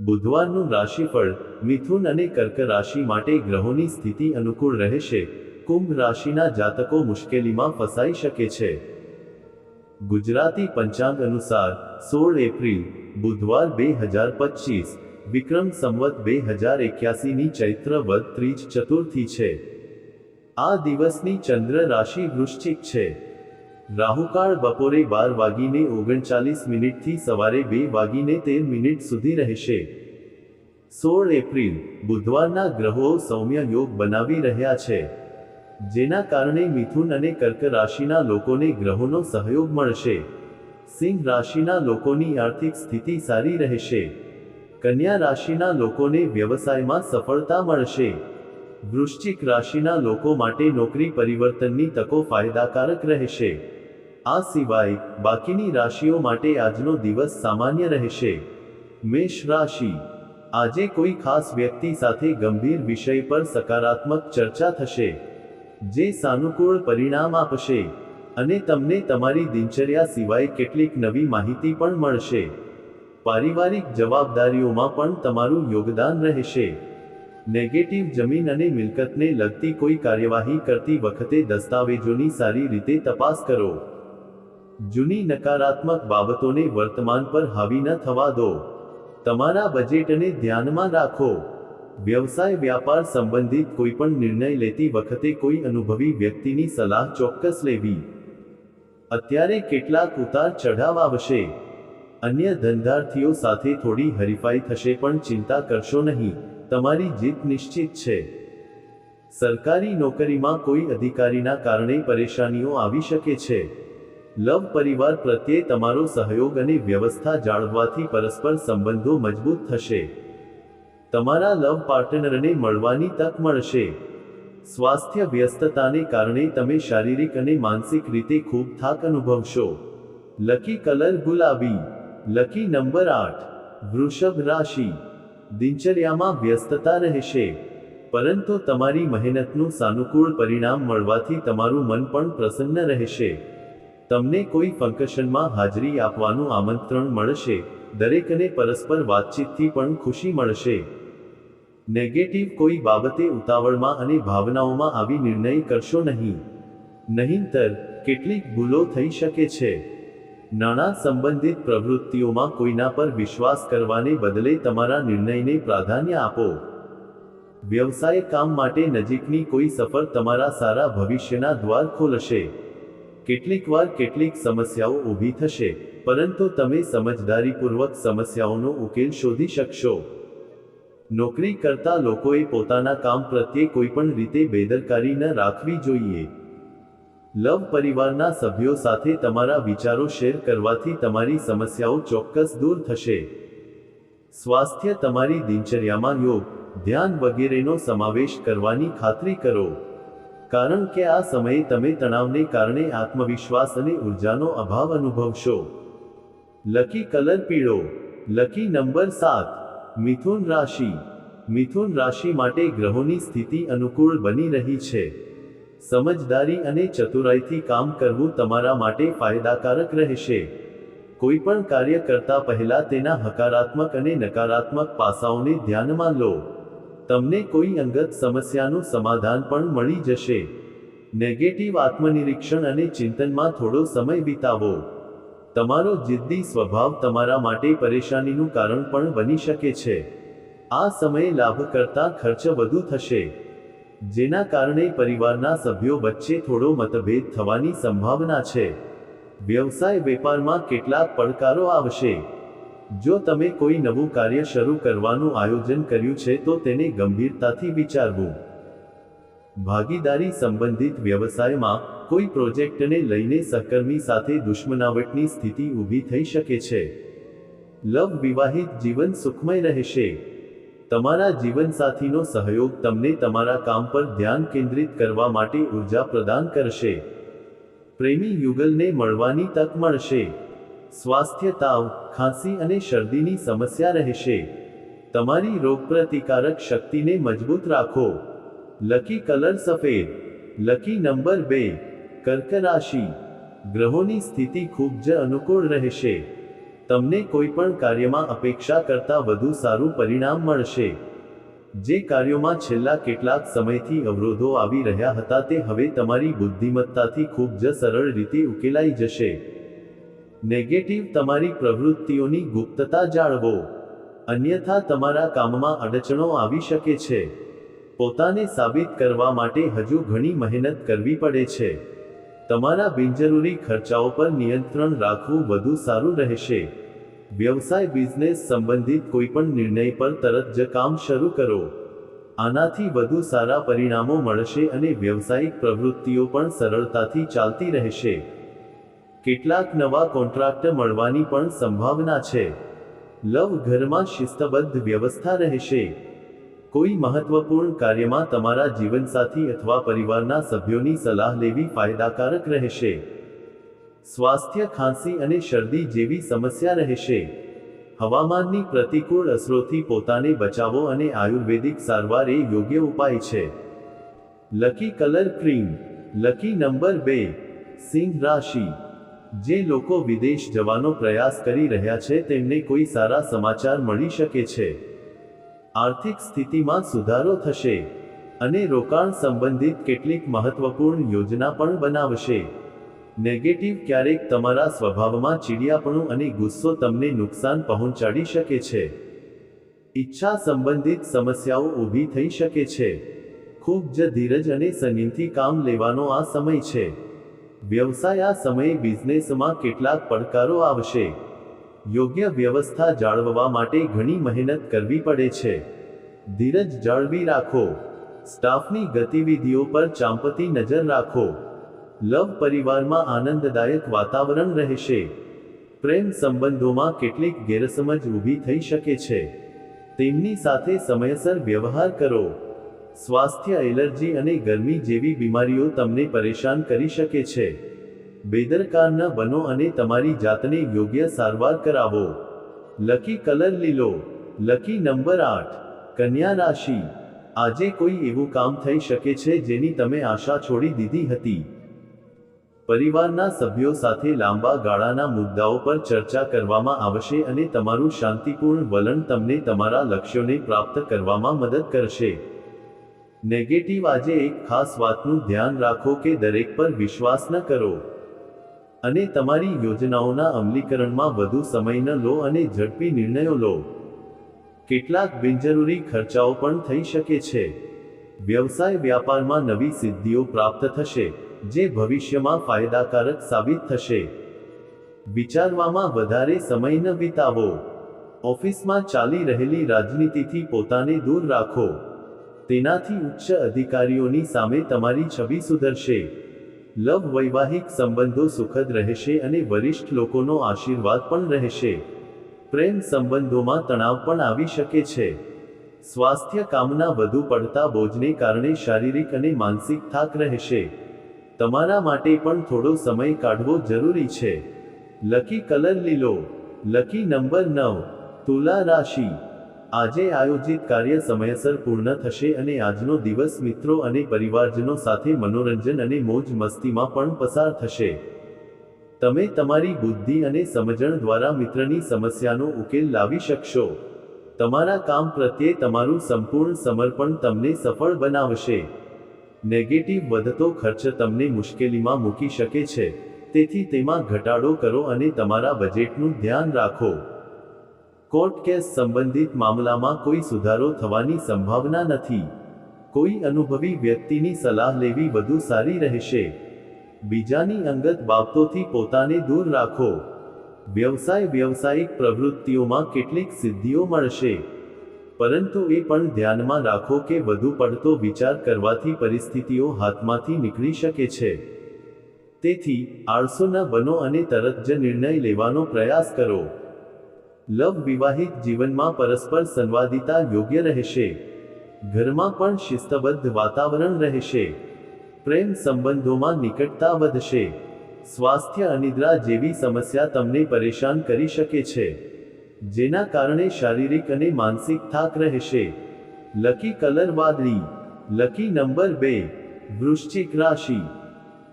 બુધવારનું રાશિફળ મિથુન અને કર્ક રાશિ માટે ગ્રહોની સ્થિતિ અનુકૂળ રહેશે. કુંભ રાશિના જાતકો મુશ્કેલીમાં ફસાઈ શકે છે. ગુજરાતી પંચાંગ અનુસાર સોળ એપ્રિલ, બુધવાર બે હજાર પચીસ, વિક્રમ સંવત બે હજાર એક્યાસીની ચૈત્ર વદ ત્રીજ ચતુર્થી છે. આ દિવસની ચંદ્ર રાશિ વૃશ્ચિક છે. રાહુકાળ બપોરે બાર વાગીને ઓગણચાલીસ મિનિટથી સવારે બે વાગીને તેર મિનિટ સુધી રહેશે. સોળ એપ્રિલ, બુધવારના ગ્રહો સૌમ્ય યોગ બનાવી રહ્યા છે. જેના કારણે મિથુન અને કર્ક રાશિના લોકોને ગ્રહોનો સહયોગ મળશે. સિંહ રાશિના લોકોની આર્થિક સ્થિતિ સારી રહેશે. કન્યા રાશિના લોકોને વ્યવસાયમાં સફળતા મળશે. વૃશ્ચિક રાશિના લોકો માટે નોકરી પરિવર્તનની તકો ફાયદાકારક રહેશે. આ સિવાય બાકીની રાશિઓ માટે આજનો દિવસ સામાન્ય રહેશે. મેષ રાશિ. આજે કોઈ ખાસ વ્યક્તિ સાથે ગંભીર વિષય પર સકારાત્મક ચર્ચા થશે, જે સાનુકૂળ પરિણામ આપશે અને તમને તમારી દિનચર્યા સિવાય કેટલીક નવી માહિતી પણ મળશે. પારિવારિક જવાબદારીઓમાં પણ તમારું યોગદાન રહેશે. નેગેટિવ જમીન અને મિલકતને લગતી કોઈ કાર્યવાહી કરતી વખતે દસ્તાવેજોની સારી રીતે તપાસ કરો. જૂની નકારાત્મક બાબતોને વર્તમાન પર હાવી ન થવા દો. તમારા બજેટને ધ્યાનમાં રાખો. વ્યવસાય વ્યાપાર સંબંધિત કોઈપણ નિર્ણય લેતી વખતે કોઈ અનુભવી વ્યક્તિની સલાહ ચોક્કસ લેવી. અત્યારે કેટલાક ઉતાર ચઢાવ આવશે. અન્ય ધંધાર્થીઓ સાથે થોડી હરીફાઈ થશે પણ ચિંતા કરશો નહીં. તમારી જીત નિશ્ચિત છે. સરકારી નોકરીમાં કોઈ અધિકારીના કારણે પરેશાનીઓ આવી શકે છે. લવ પરિવાર પ્રત્યે તમારો સહયોગ અને વ્યવસ્થા જાળવવાથી પરસ્પર સંબંધો મજબૂત થશે. તમારા લવ પાર્ટનરને મળવાની તક મળશે. સ્વાસ્થ્ય વ્યસ્તતાને કારણે તમે શારીરિક અને માનસિક રીતે ખૂબ થાક અનુભવશો. લકી કલર ગુલાબી. લકી નંબર આઠ. વૃષભ રાશિ. દિનચર્યામાં વ્યસ્તતા રહેશે. પરંતુ તમારી મહેનતનું સાનુકૂળ પરિણામ મળવાથી તમારું મન પણ પ્રસન્ન રહેશે. તમને કોઈ ફંકશનમાં હાજરી આપવાનું આમંત્રણ મળશે, દરેકને પરસ્પર વાતચીતથી પણ ખુશી મળશે. નેગેટિવ કોઈ બાબતે ઉતાવળમાં અને ભાવનાઓમાં આવી નિર્ણય કરશો નહીં. નહીંતર, કેટલીક ભૂલો થઈ શકે છે. નાણાં સંબંધિત પ્રવૃત્તિઓમાં કોઈના પર વિશ્વાસ કરવાને બદલે તમારા નિર્ણયને પ્રાધાન્ય આપો. વ્યવસાય કામ માટે નજીકની કોઈ સફર તમારા સારા ભવિષ્યના દ્વાર ખોલશે. કેટલીકવાર કેટલીક સમસ્યાઓ ઊભી થશે, પરંતુ તમે સમજદારીપૂર્વક સમસ્યાઓનો ઉકેલ શોધી શકશો. નોકરી કરતા લોકોએ પોતાના કામ પ્રત્યે કોઈપણ રીતે બેદરકારી ન રાખવી જોઈએ. લવ પરિવારના સભ્યો સાથે તમારા વિચારો શેર કરવાથી તમારી સમસ્યાઓ ચોક્કસ દૂર થશે. સ્વાસ્થ્ય તમારી દિનચર્યામાં યોગ, ધ્યાન વગેરેનો સમાવેશ કરવાની ખાતરી કરો. કારણ કે આ સમયે તમે તણાવને કારણે આત્મવિશ્વાસ અને ઉર્જાનો અભાવ અનુભવશો. લકી કલર પીળો. લકી નંબર સાત. મિથુન રાશિ. મિથુન રાશિ માટે ગ્રહોની સ્થિતિ અનુકૂળ બની રહી છે. સમજદારી અને ચતુરાઈથી કામ કરવું તમારા માટે ફાયદાકારક રહેશે. કોઈ પણ કાર્ય કરતા પહેલા તેના હકારાત્મક અને નકારાત્મક પાસાઓને ધ્યાનમાં લો. તમને કોઈ અંગત સમસ્યાનું સમાધાન પણ મળી જશે. નેગેટિવ આત્મનિરીક્ષણ અને ચિંતનમાં થોડો સમય વિતાવો. તમારો જિદ્દી સ્વભાવ તમારા માટે પરેશાનીનું કારણ પણ બની શકે છે. આ સમયે લાભ કરતા ખર્ચ વધુ થશે. જેના કારણે પરિવારના સભ્યો વચ્ચે થોડો મતભેદ થવાની સંભાવના છે. વ્યવસાય વેપારમાં કેટલાક પડકારો આવશે. જો તમે કોઈ નવું કાર્ય શરૂ કરવાનું આયોજન કર્યું છે તો તેને ગંભીરતાથી વિચારવું. ભાગીદારી સંબંધિત વ્યવસાયમાં કોઈ પ્રોજેક્ટને લઈને સહકર્મી સાથે દુશ્મનાવટની સ્થિતિ ઊભી થઈ શકે છે. લવ વિવાહિત જીવન સુખમય રહેશે. તમારા જીવનસાથીનો સહયોગ તમને તમારા કામ પર ધ્યાન કેન્દ્રિત કરવા માટે ઊર્જા પ્રદાન કરશે. પ્રેમી યુગલને મળવાની તક મળશે. સ્વાસ્થ્ય તાવ ખાંસી અને શરદીની સમસ્યા રહેશે. તમારી રોગપ્રતિકારક શક્તિને મજબૂત રાખો. લકી કલર સફેદ. લકી નંબર બે કર્ક રાશિ ગ્રહોની સ્થિતિ ખૂબ જ અનુકૂળ રહેશે. તમને કોઈ પણ કાર્યમાં અપેક્ષા કરતાં વધુ સારું પરિણામ મળશે. જે કાર્યોમાં છેલ્લા કેટલાક સમયથી અવરોધો આવી રહ્યા હતા તે હવે તમારી બુદ્ધિમત્તાથી ખૂબ જ સરળ રીતે ઉકેલાઈ જશે. નેગેટિવ તમારી પ્રવૃત્તિઓની ગુપ્તતા જાળવો. અન્યથા તમારા કામમાં અડચણો આવી શકે છે. પોતાને સાબિત કરવા માટે હજુ ઘણી મહેનત કરવી પડે છે. તમારા બિનજરૂરી ખર્ચાઓ પર નિયંત્રણ રાખવું વધુ સારું રહેશે. વ્યવસાય બિઝનેસ સંબંધિત કોઈપણ નિર્ણય પર તરત જ કામ શરૂ કરો. આનાથી વધુ સારા પરિણામો મળશે અને વ્યવસાયિક પ્રવૃત્તિઓ પણ સરળતાથી ચાલતી રહેશે. કેટલાક નવા કોન્ટ્રાક્ટ મળવાની પણ સંભાવના છે. લવ ઘરમાં શિસ્તબદ્ધ વ્યવસ્થા રહેશે. કોઈ મહત્વપૂર્ણ કાર્યમાં તમારા જીવનસાથી અથવા પરિવારના સભ્યોની સલાહ લેવી ફાયદાકારક રહેશે. સ્વાસ્થ્ય ખાંસી અને શરદી જેવી સમસ્યા રહેશે. હવામાનની પ્રતિકૂળ અસરોથી પોતાને બચાવો અને આયુર્વેદિક સારવાર એ યોગ્ય ઉપાય છે. Lucky colour cream, lucky number બે, સિંહ રાશિ. જે લોકો વિદેશ જવાનો પ્રયાસ કરી રહ્યા છે તેમને કોઈ સારા સમાચાર મળી શકે છે. આર્થિક સ્થિતિમાં સુધારો થશે. અને રોકાણ સંબંધિત કેટલીક મહત્વપૂર્ણ યોજના પણ બનાવશે. નેગેટિવ ક્યારેક તમારા સ્વભાવમાં ચીડિયાપણું અને ગુસ્સો તમને નુકસાન પહોંચાડી શકે છે. ઈચ્છા સંબંધિત સમસ્યાઓ ઊભી થઈ શકે છે. ખૂબ જ ધીરજ અને સંયમથી કામ લેવાનો આ સમય છે. વ્યવસાય આ સમયે બિઝનેસમાં કેટલાક પડકારો આવશે. યોગ્ય વ્યવસ્થા જાળવવા માટે ઘણી મહેનત કરવી પડે છે. ધીરજ જાળવી રાખો. સ્ટાફની ગતિવિધિઓ પર ચાંપતી નજર રાખો. લવ પરિવારમાં આનંદદાયક વાતાવરણ રહેશે. પ્રેમ સંબંધોમાં કેટલીક ગેરસમજ ઊભી થઈ શકે છે. તેમની સાથે સમયસર વ્યવહાર કરો. સ્વાસ્થ્ય, એલર્જી અને ગરમી જેવી બીમારીઓ તમને પરેશાન કરી શકે છે. બેદરકાર ન બનો અને તમારી જાતને યોગ્ય સારવાર કરાવો. લકી કલર લીલો. લકી નંબર આઠ. કન્યા રાશિ. આજે કોઈ એવું કામ થઈ શકે છે જેની તમે આશા છોડી દીધી હતી. પરિવારના સભ્યો સાથે લાંબા ગાળાના મુદ્દાઓ પર ચર્ચા કરવામાં આવશે અને તમારું શાંતિપૂર્ણ વલણ તમને તમારા લક્ષ્યોને પ્રાપ્ત કરવામાં મદદ કરશે. નેગેટિવ આજે એક ખાસ વાતનું ધ્યાન રાખો કે દરેક પર વિશ્વાસ ન કરો. અને તમારી યોજનાઓના અમલીકરણમાં વધુ સમય ન લો અને ઝડપી નિર્ણયો લો. કેટલાક બિનજરૂરી ખર્ચાઓ પણ થઈ શકે છે. વ્યવસાય વ્યાપારમાં નવી સિદ્ધિઓ પ્રાપ્ત થશે, જે ભવિષ્યમાં ફાયદાકારક સાબિત થશે. વિચારવામાં વધારે સમય ન વિતાવો. ઓફિસમાં ચાલી રહેલી રાજનીતિથી પોતાને દૂર રાખો. તેનાથી ઉચ્ચ અધિકારીઓની સામે તમારી છબી સુધરશે. લવ વૈવાહિક સંબંધો સુખદ રહેશે અને વરિષ્ઠ લોકોનો આશીર્વાદ પણ રહેશે. પ્રેમ સંબંધોમાં તણાવ પણ આવી શકે છે. સ્વાસ્થ્ય કામના વધુ પડતા બોજને કારણે શારીરિક અને માનસિક થાક રહેશે. તમારા માટે પણ થોડો સમય કાઢવો જરૂરી છે. લકી કલર લીલો. લકી નંબર નવ. તુલા રાશિ. આજે આયોજિત કાર્ય સમયસર પૂર્ણ થશે અને આજનો દિવસ મિત્રો અને પરિવારજનો સાથે મનોરંજન અને મોજ મસ્તીમાં પણ પસાર થશે. તમે તમારી બુદ્ધિ અને સમજણ દ્વારા મિત્રની સમસ્યાનો ઉકેલ લાવી શકશો. તમારા કામ પ્રત્યે તમારું સંપૂર્ણ સમર્પણ તમને સફળ બનાવશે. નેગેટિવ વધતો ખર્ચ તમને મુશ્કેલીમાં મૂકી શકે છે. તેથી તેમાં ઘટાડો કરો અને તમારા બજેટનું ધ્યાન રાખો. કોર્ટ કેસ સંબંધિત મામલામાં કોઈ સુધારો થવાની સંભાવના નથી. કોઈ અનુભવી વ્યક્તિની સલાહ લેવી વધુ સારી રહેશે. બીજાની અંગત બાબતોથી પોતાને દૂર રાખો. વ્યવસાય વ્યવસાયિક પ્રવૃત્તિઓમાં કેટલીક સિદ્ધિઓ મળશે. પરંતુ એ પણ ધ્યાનમાં રાખો કે વધુ પડતો વિચાર કરવાથી પરિસ્થિતિઓ હાથમાંથી નીકળી શકે છે. તેથી આળસો બનો અને તરત જ નિર્ણય લેવાનો પ્રયાસ કરો. લવ વિવાહિત જીવનમાં પરસ્પર સંવાદિતા યોગ્ય રહેશે. ઘરમાં પણ શિસ્તબદ્ધ વાતાવરણ રહેશે. પ્રેમ સંબંધોમાં નિકટતા વધશે. સ્વાસ્થ્ય અનિદ્રા જેવી સમસ્યા તમને પરેશાન કરી શકે છે. જેના કારણે શારીરિક અને માનસિક થાક રહેશે. લકી કલર વાદળી, લકી નંબર બે, વૃશ્ચિક રાશિ.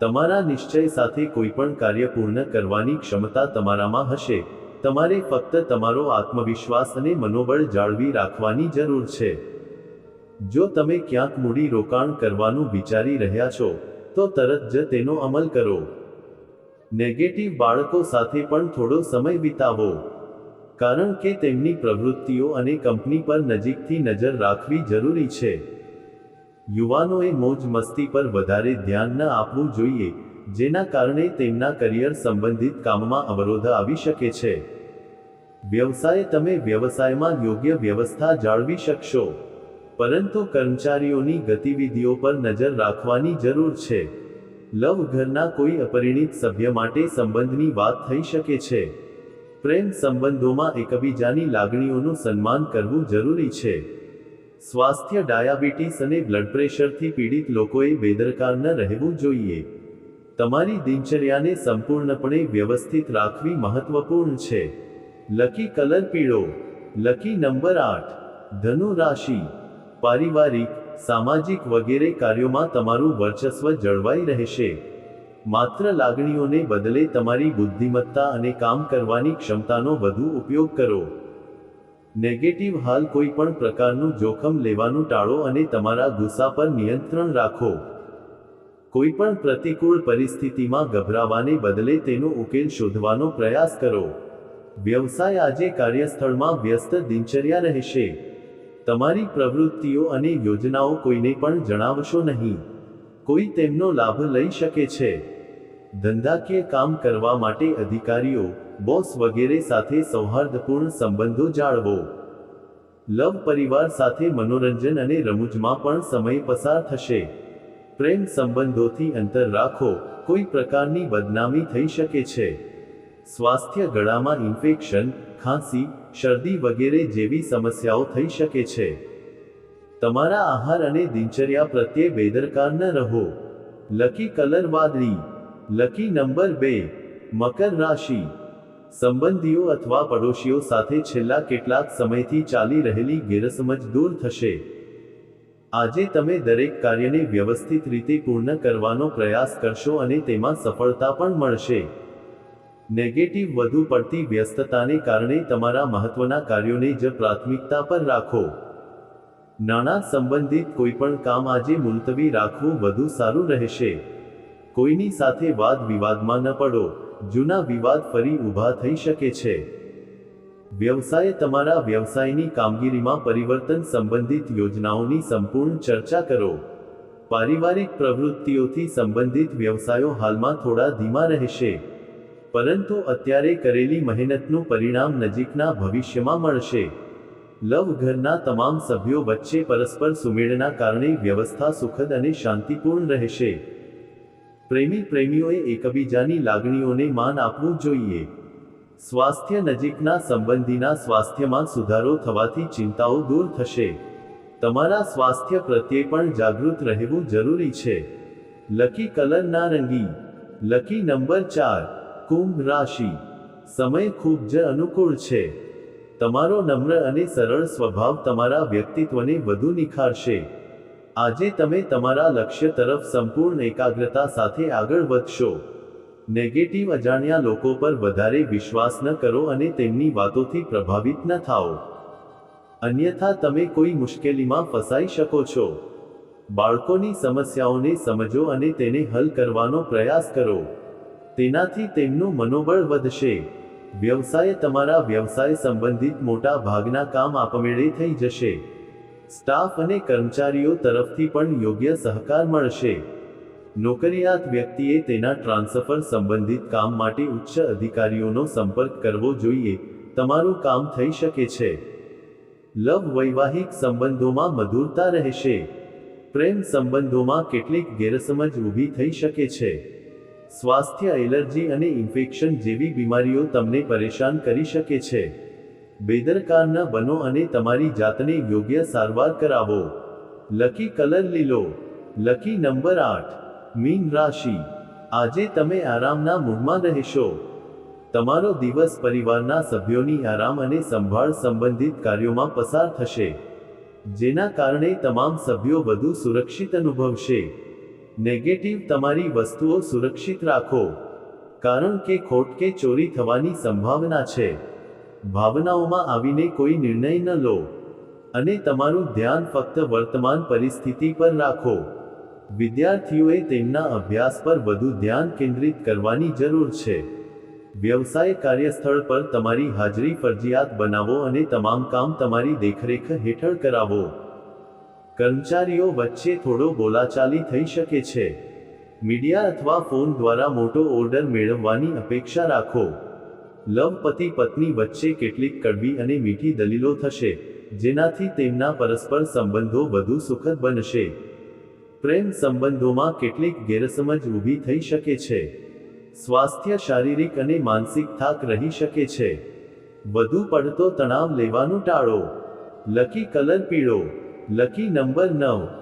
તમારા નિશ્ચય સાથે કોઈપણ કાર્ય પૂર્ણ કરવાની ક્ષમતા તમારામાં હશે. તમારે ફક્ત તમારો આત્મવિશ્વાસ અને મનોબળ જાળવી રાખવાની જરૂર છે. જો તમે ક્યાંક મૂડી રોકાણ કરવાનું વિચારી રહ્યા છો, તો તરત જ તેનો અમલ કરો. નેગેટિવ બાળકો સાથે પણ થોડો સમય વિતાવો. કારણ કે તેમની પ્રવૃત્તિઓ અને કંપની પર નજીકથી નજર રાખવી જરૂરી છે. યુવાનોએ મોજ મસ્તી પર વધારે ધ્યાન ન આપવું જોઈએ. જેના કારણે તેમના કરિયર સંબંધિત કામમાં અવરોધ આવી શકે છે. વ્યવસાય તમે વ્યવસાયમાં યોગ્ય વ્યવસ્થા જાળવી શકશો. પરંતુ કર્મચારીઓની ગતિવિધિઓ પર નજર રાખવાની જરૂર છે. લવ ઘરના કોઈ અપરિણિત સભ્ય માટે સંબંધની વાત થઈ શકે છે. પ્રેમ સંબંધોમાં એકબીજાની લાગણીઓનું સન્માન કરવું જરૂરી છે. સ્વાસ્થ્ય, ડાયાબિટીસ અને બ્લડ પ્રેશરથી પીડિત લોકોએ બેદરકાર ન રહેવું જોઈએ. તમારી દિનચર્યાને સંપૂર્ણપણે વ્યવસ્થિત રાખવી મહત્વપૂર્ણ છે. લકી કલર પીળો, લકી નંબર આઠ, ધનુ રાશિ, પારિવારિક, સામાજિક વગેરે કાર્યોમાં તમારું વર્ચસ્વ જળવાઈ રહેશે. માત્ર લાગણીઓને બદલે તમારી બુદ્ધિમત્તા અને કામ કરવાની ક્ષમતાનો વધુ ઉપયોગ કરો. નેગેટિવ હાલ કોઈ પણ પ્રકારનું જોખમ લેવાનું ટાળો અને તમારા ગુસ્સા પર નિયંત્રણ રાખો. કોઈ પણ પ્રતિકૂળ પરિસ્થિતિમાં ગભરાવાને બદલે તેનો ઉકેલ શોધવાનો પ્રયાસ કરો. વ્યવસાય આજે કાર્યસ્થળમાં વ્યસ્ત દિનચર્યા રહેશે. તમારી પ્રવૃત્તિઓ અને યોજનાઓ કોઈને પણ જણાવશો નહીં. કોઈ તેમનો લાભ લઈ શકે છે. ધંધાકીય કામ કરવા માટે અધિકારીઓ, બોસ વગેરે સાથે સૌહાર્દપૂર્ણ સંબંધો જાળવો. લવ પરિવાર સાથે મનોરંજન અને રમૂજમાં પણ સમય પસાર થશે. પ્રેમ સંબંધોથી અંતર રાખો, કોઈ પ્રકારની બદનામી થઈ શકે છે. સ્વાસ્થ્ય ગળામાં ઇન્ફેક્શન, ખાંસી, શરદી વગેરે જેવી સમસ્યાઓ થઈ શકે છે. તમારા આહાર અને દિનચર્યા પ્રત્યે બેદરકાર ન રહો. લકી કલર વાદળી. લકી નંબર બે, મકર રાશિ. સંબંધીઓ અથવા પડોશીઓ સાથે છેલ્લા કેટલાક સમયથી ચાલી રહેલી ગેરસમજ દૂર થશે. આજે તમે દરેક કાર્યને વ્યવસ્થિત રીતે પૂર્ણ કરવાનો પ્રયાસ કરશો અને તેમાં સફળતા પણ મળશે. નેગેટિવ વધુ પડતી વ્યસ્તતાને કારણે તમારા મહત્વના કાર્યોને જ પ્રાથમિકતા પર રાખો. નાણાં સંબંધિત કોઈપણ કામ આજે મુલતવી રાખવું વધુ સારું રહેશે. કોઈની સાથે વાદ વિવાદમાં ન પડો. જૂના વિવાદ ફરી ઊભા થઈ શકે છે. વ્યવસાય તમારા વ્યવસાયની કામગીરીમાં પરિવર્તન સંબંધિત યોજનાઓની સંપૂર્ણ ચર્ચા કરો. પારિવારિક પ્રવૃત્તિઓથી સંબંધિત વ્યવસાયો હાલમાં થોડા ધીમા રહેશે. પરંતુ અત્યારે કરેલી મહેનતનું પરિણામ નજીકના ભવિષ્યમાં મળશે. લવ ઘરના તમામ સભ્યો વચ્ચે પરસ્પર સુમેળના કારણે વ્યવસ્થા સુખદ અને શાંતિપૂર્ણ રહેશે. પ્રેમી પ્રેમીઓએ એકબીજાની લાગણીઓને માન આપવું જોઈએ. સ્વાસ્થ્ય નજીકના સંબંધીના સ્વાસ્થ્યમાં સુધારો થવાથી ચિંતાઓ દૂર થશે. તમારા સ્વાસ્થ્ય પ્રત્યે પણ જાગૃત રહેવું જરૂરી છે. લકી કલર નારંગી. લકી નંબર ચાર, કુંભ રાશિ. સમય ખૂબ જ અનુકૂળ છે. તમારો નમ્ર અને સરળ સ્વભાવ તમારા વ્યક્તિત્વને વધુ નિખારશે. આજે તમે તમારા લક્ષ્ય તરફ સંપૂર્ણ એકાગ્રતા સાથે આગળ વધશો. નેગેટિવ અજાણ્યા લોકો પર વધારે વિશ્વાસ ન કરો અને તેમની વાતોથી પ્રભાવિત ન થાઓ. અન્યથા તમે કોઈ મુશ્કેલીમાં ફસાઈ શકો છો. બાળકોની સમસ્યાઓને સમજો અને તેને હલ કરવાનો પ્રયાસ કરો. તેનાથી તેમનું મનોબળ વધશે. વ્યવસાય તમારા વ્યવસાય સંબંધિત મોટા ભાગના કામ આપમેળે થઈ જશે. સ્ટાફ અને કર્મચારીઓ તરફથી પણ યોગ્ય સહકાર મળશે. નોકરિયાત વ્યક્તિએ તેના ટ્રાન્સફર સંબંધિત કામ માટે ઉચ્ચ અધિકારીઓનો સંપર્ક કરવો જોઈએ. તમારું કામ થઈ શકે છે. લવ વૈવાહિક સંબંધોમાં મધુરતા રહેશે. પ્રેમ સંબંધોમાં કેટલીક ગેરસમજ ઊભી થઈ શકે છે. સ્વાસ્થ્ય એલર્જી અને ઇન્ફેક્શન જેવી બીમારીઓ તમને પરેશાન કરી શકે છે. બેદરકાર ન બનો અને તમારી જાતને યોગ્ય સારવાર કરાવો. લકી કલર લીલો. લકી નંબર આઠ. મીન રાશિ. આજે તમે આરામના મૂડમાં રહેશો. તમારો દિવસ પરિવારના સભ્યોની આરામ અને સંભાળ સંબંધિત કાર્યોમાં પસાર થશે. જેના કારણે તમામ સભ્યો વધુ સુરક્ષિત અનુભવશે. નેગેટિવ તમારી વસ્તુઓ સુરક્ષિત રાખો. કારણ કે ખોટ કે ચોરી થવાની સંભાવના છે. ભાવનાઓમાં આવીને કોઈ નિર્ણય ન લો. અને તમારું ધ્યાન ફક્ત વર્તમાન પરિસ્થિતિ પર રાખો. વિદ્યાર્થીઓએ તેમના અભ્યાસ પર વધુ ધ્યાન કેન્દ્રિત કરવાની જરૂર છે. વ્યવસાય કાર્યસ્થળ પર તમારી હાજરી ફરજિયાત બનાવો અને તમામ કામ તમારી દેખરેખ હેઠળ કરાવો. કર્મચારીઓ વચ્ચે થોડો બોલાચાલી થઈ શકે છે. મીડિયા અથવા ફોન દ્વારા મોટો ઓર્ડર મેળવવાની અપેક્ષા રાખો. લવ પતિ પત્ની વચ્ચે કેટલીક કડવી અને મીઠી દલીલો થશે, જેનાથી તેમના પરસ્પર સંબંધો વધુ સુખદ બનશે. પ્રેમ સંબંધોમાં કેટલીક ગેરસમજ ઊભી થઈ શકે છે. સ્વાસ્થ્ય શારીરિક અને માનસિક થાક રહી શકે છે. વધુ પડતો તણાવ લેવાનું ટાળો. લકી કલર પીળો. લકી નંબર નવ.